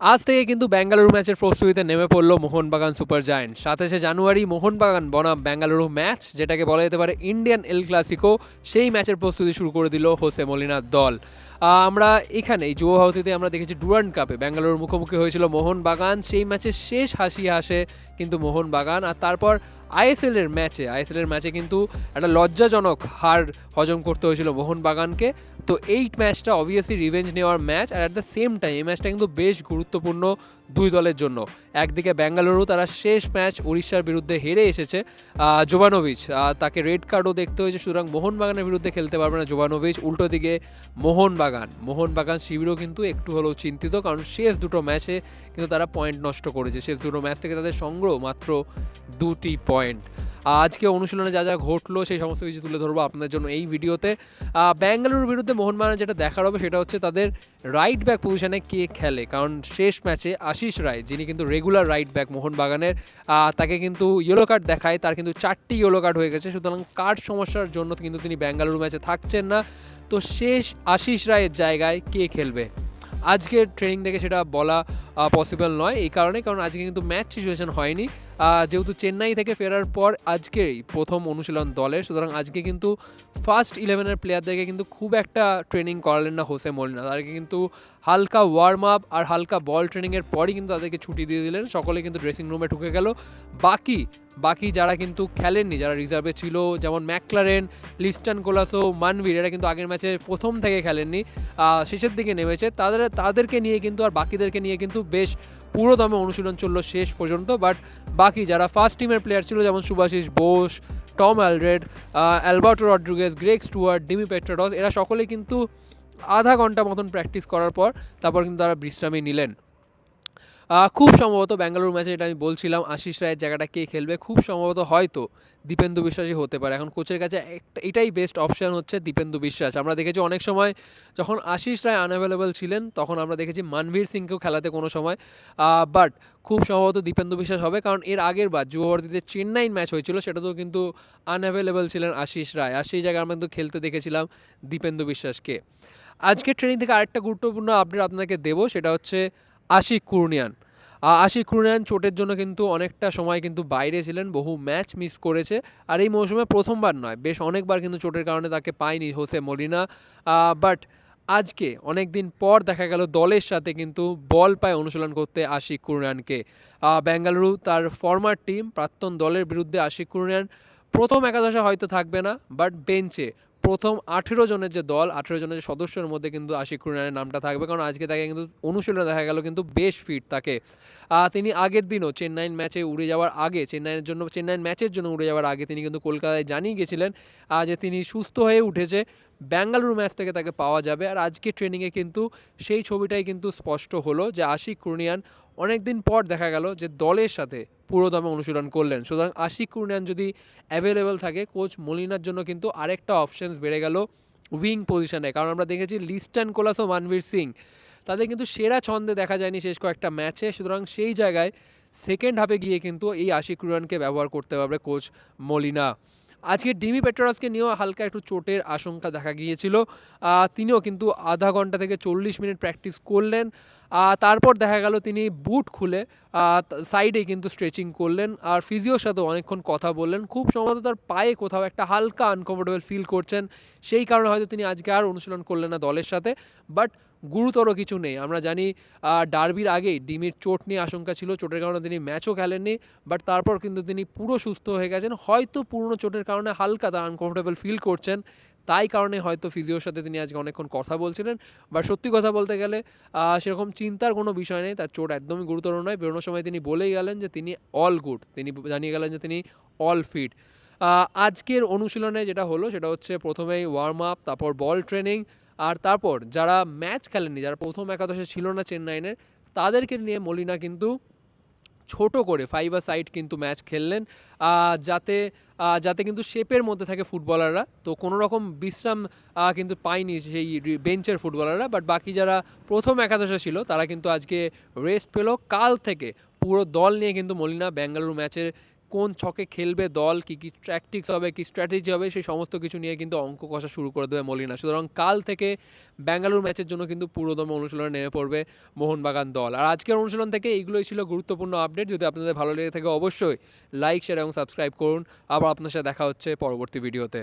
আজ থেকে কিন্তু বেঙ্গালুরু ম্যাচের প্রস্তুতিতে নেমে পড়ল মোহনবাগান সুপার জায়েন্ট। সাতাশে জানুয়ারি মোহনবাগান বনাম বেঙ্গালুরু ম্যাচ, যেটাকে বলা যেতে পারে ইন্ডিয়ান এল ক্লাসিকো। সেই ম্যাচের প্রস্তুতি শুরু করে দিল হোসে মলিনার দল। আমরা এখানে এই যুব ভারতীতে আমরা দেখেছি ডুরান্ড কাপে বেঙ্গালুরুর মুখোমুখি হয়েছিল মোহনবাগান। সেই ম্যাচের শেষ হাসি হাসে কিন্তু মোহনবাগান। আর তারপর আইএসএল এর ম্যাচে আইএসএল এর ম্যাচে কিন্তু একটা লজ্জাজনক হার হজম করতে হয়েছিল মোহনবাগানকে। তো এই ম্যাচটা অবভিয়াসলি রিভেঞ্জ নেওয়ার ম্যাচ আর অ্যাট দ্য সেম টাইম এই ম্যাচটা কিন্তু বেশ গুরুত্বপূর্ণ দুই দলের জন্য। একদিকে বেঙ্গালুরু, তারা শেষ ম্যাচ উড়িষ্যার বিরুদ্ধে হেরে এসেছে জোবানোভিচ। তাকে রেড কার্ডও দেখতে হয়েছে, সুতরাং মোহনবাগানের বিরুদ্ধে খেলতে পারবে না জোবানোভিচ। উল্টো দিকে মোহনবাগান। মোহনবাগান শিবিরও কিন্তু একটু হলেও চিন্তিত, কারণ শেষ দুটো ম্যাচে কিন্তু তারা পয়েন্ট নষ্ট করেছে। শেষ দুটো ম্যাচ থেকে তাদের সংগ্রহ মাত্র দুটি পয়েন্ট। আজকে অনুশীলনে যা যা ঘটলো সেই সমস্ত কিছু তুলে ধরবো আপনাদের জন্য এই ভিডিওতে। আহ, বেঙ্গালুরুর বিরুদ্ধে মোহনবাগানের যেটা দেখার হবে সেটা হচ্ছে তাদের রাইট ব্যাক পজিশনে কে খেলে। কারণ শেষ ম্যাচে আশিস রায় যিনি কিন্তু রেগুলার রাইট ব্যাক মোহনবাগানের তাকে কিন্তু ইয়েলো কার্ড দেখায়। তার কিন্তু চারটি ইয়েলো কার্ড হয়ে গেছে। সুতরাং কার্ড সমস্যার জন্য কিন্তু তিনি বেঙ্গালুরু ম্যাচে থাকছেন না। তো শেষ আশিস রায়ের জায়গায় কে খেলবে? আজকের ট্রেনিং থেকে সেটা বলা পসিবল নয়। এই কারণে কারণ আজকে কিন্তু ম্যাচ সিচুয়েশন হয়নি। যেহেতু চেন্নাই থেকে ফেরার পর আজকেই প্রথম অনুশীলন দলের, সুতরাং আজকে কিন্তু ফার্স্ট ইলেভেনের প্লেয়ারদেরকে কিন্তু খুব একটা ট্রেনিং করালেন না হোসে মলিনা। তাদেরকে কিন্তু হালকা ওয়ার্ম আপ আর হালকা বল ট্রেনিংয়ের পরই কিন্তু তাদেরকে ছুটি দিয়ে দিলেন। সকলে কিন্তু ড্রেসিং রুমে ঢুকে গেল। বাকি বাকি যারা কিন্তু খেলেননি, যারা রিজার্ভে ছিল, যেমন ম্যাকলারেন লিস্টান কোলাসো মানভীর এরা কিন্তু আগের ম্যাচে প্রথম থেকে খেলেননি। শেষের দিকে নেমেছে। তাদের, তাদেরকে নিয়ে কিন্তু আর বাকিদেরকে নিয়ে কিন্তু বেশ পুরো দমে অনুশীলন চলল শেষ পর্যন্ত বাট বাকি যারা ফার্স্ট টিমের প্লেয়ার ছিল, যেমন Subhasish Bose, Tom Aldred Alberto Rodriguez Greg Stewart Dimi Petratos এরা সকলে কিন্তু আধা ঘণ্টা মতন প্র্যাকটিস করার পর তারপর কিন্তু তারা বিশ্রামে নিলেন। খুব সম্ভবত ব্যাঙ্গালুরু ম্যাচে এটা আমি বলছিলাম, আশিস রায়ের জায়গাটা কে খেলবে, খুব সম্ভবত হয়তো দীপেন্দু বিশ্বাসই হতে পারে। এখন কোচের কাছে একটা, এটাই বেস্ট অপশন হচ্ছে দীপেন্দু বিশ্বাস। আমরা দেখেছি অনেক সময় যখন আশিস রায় আনঅ্যাভেলেবল ছিলেন, তখন আমরা দেখেছি মানভীর সিংকেও খেলাতে কোনো সময়। বাট খুব সম্ভবত দীপেন্দু বিশ্বাস হবে, কারণ এর আগের বার যুবভারতীতে চেন্নাই ম্যাচ হয়েছিল, সেটাতেও কিন্তু আনঅ্যাভেলেবল ছিলেন আশিস রায়। আর সেই জায়গায় আমরা কিন্তু খেলতে দেখেছিলাম দীপেন্দু বিশ্বাসকে। আজকের ট্রেনিং থেকে আরেকটা গুরুত্বপূর্ণ আপডেট আপনাকে দেবো, সেটা হচ্ছে আশিক কুর্নিয়ান। আশিক কুর্নিয়ান চোটের জন্য কিন্তু অনেকটা সময় কিন্তু বাইরে ছিলেন, বহু ম্যাচ মিস করেছে। আর এই মৌসুমে প্রথমবার নয়, বেশ অনেকবার কিন্তু চোটের কারণে তাকে পায়নি হোসে মলিনা। বাট আজকে অনেক দিন পর দেখা গেল দলের সাথে কিন্তু বল পায় অনুশীলন করতে আশিক কুর্নিয়ানকে। বেঙ্গালুরু তার ফর্মার টিম প্রাক্তন দলের বিরুদ্ধে আশিক কুর্নিয়ান প্রথম একাদশে হয়তো থাকবে না বাট বেঞ্চে প্রথম আঠেরো জনের যে দল, আঠেরো জনের যে সদস্যের মধ্যে কিন্তু আশিক খুরনানের নামটা থাকবে। কারণ আজকে তাকে কিন্তু অনুশীলনে দেখা গেল কিন্তু বেশ ফিট তাকে। তিনি আগের দিনও চেন্নাইন ম্যাচে উড়ে যাওয়ার আগে, চেন্নাইয়ের জন্য, চেন্নাইয়ের ম্যাচের জন্য উড়ে যাওয়ার আগে তিনি কিন্তু কলকাতায় জানিয়ে গেছিলেন যে তিনি সুস্থ হয়ে উঠেছে। ব্যাঙ্গালুরু ম্যাচ থেকে তাকে পাওয়া যাবে। আর আজকে ট্রেনিংয়ে কিন্তু সেই ছবিটাই কিন্তু স্পষ্ট হলো যে আশিক কুর্নিয়ান অনেক দিন পর দেখা গেল যে দলের সাথে পুরো দমে অনুশীলন করলেন। সুতরাং আশিক কুর্নিয়ান যদি অ্যাভেলেবেল থাকে কোচ মলিনার জন্য কিন্তু আরেকটা অপশানস বেড়ে গেল উইং পজিশনে কারণ আমরা দেখেছি লিস্টন কোলাস ও মানবীর সিং, তাদের কিন্তু সেরা ছন্দে দেখা যায়নি শেষ কয়েকটা ম্যাচে সুতরাং সেই জায়গায় সেকেন্ড হাফে গিয়ে কিন্তু এই আশিক কুরিয়ানকে ব্যবহার করতে পারবে কোচ মলিনা। আজকে ডিমি পেট্রোরাসকে নিয়েও হালকা একটু চোটের আশঙ্কা দেখা গিয়েছিল। তিনিও কিন্তু আধা ঘণ্টা থেকে চল্লিশ মিনিট প্র্যাকটিস করলেন। তারপর দেখা গেল তিনি বুট খুলে সাইডে কিন্তু স্ট্রেচিং করলেন। আর ফিজিওর সাথে অনেকক্ষণ কথা বললেন। খুব সম্ভবত তার পায়ে কোথাও একটা হালকা আনকমফোর্টেবল ফিল করছেন। সেই কারণে হয়তো তিনি আজকে আর অনুশীলন করলেন না দলের সাথে। বাট গুরুতর কিছু নেই। আমরা জানি ডার্বির আগেই ডিমির চোট নিয়ে আশঙ্কা ছিল, চোটের কারণে তিনি ম্যাচও খেলেননি, বাট তারপর কিন্তু তিনি পুরো সুস্থ হয়ে গেছেন। হয়তো পুরনো চোটের কারণে হালকা তার আনকমফোর্টেবল ফিল করছেন, তাই কারণে হয়তো ফিজিওর সাথে তিনি আজকে অনেকক্ষণ কথা বলছিলেন। বা সত্যি কথা বলতে গেলে সেরকম চিন্তার কোনো বিষয় নেই, তার চোট একদমই গুরুতর নয়। বেরোনোর সময় তিনি বলেই গেলেন যে তিনি অল গুড তিনি জানিয়ে গেলেন যে তিনি অল ফিট আজকের অনুশীলনে যেটা হলো, সেটা হচ্ছে প্রথমেই ওয়ার্ম আপ তারপর বল ট্রেনিং আর তারপর যারা ম্যাচ খেলেননি, যারা প্রথম একাদশে ছিল না চেন্নাইনের তাদেরকে নিয়ে মলিনা কিন্তু ছোট করে ফাইভ সাইড কিন্তু ম্যাচ খেললেন। যাতে যাতে কিন্তু শেপের মধ্যে থাকে ফুটবলাররা। তো কোনো রকম বিশ্রাম কিন্তু পায়নি সেই বেঞ্চের ফুটবলাররা। বাট বাকি যারা প্রথম একাদশে ছিল, তারা কিন্তু আজকে রেস্ট পেল। কাল থেকে পুরো দল নিয়ে কিন্তু মলিনা বেঙ্গালুরু ম্যাচের কোন ছকে খেলবে দল, কী কী ট্র্যাকটিক্স হবে, কী স্ট্র্যাটেজি হবে, সেই সমস্ত কিছু নিয়ে কিন্তু অঙ্ক কষা শুরু করে দেবে মলিনা। সুতরাং কাল থেকে ব্যাঙ্গালোর ম্যাচের জন্য কিন্তু পুরোদমে অনুশীলনে নেমে পড়বে মোহনবাগান দল। আর আজকের অনুশীলন থেকে এইগুলোই ছিল গুরুত্বপূর্ণ আপডেট যদি আপনাদের ভালো লেগে থাকে অবশ্যই লাইক শেয়ার এবং সাবস্ক্রাইব করুন। আবার আপনার সাথে দেখা হচ্ছে পরবর্তী ভিডিওতে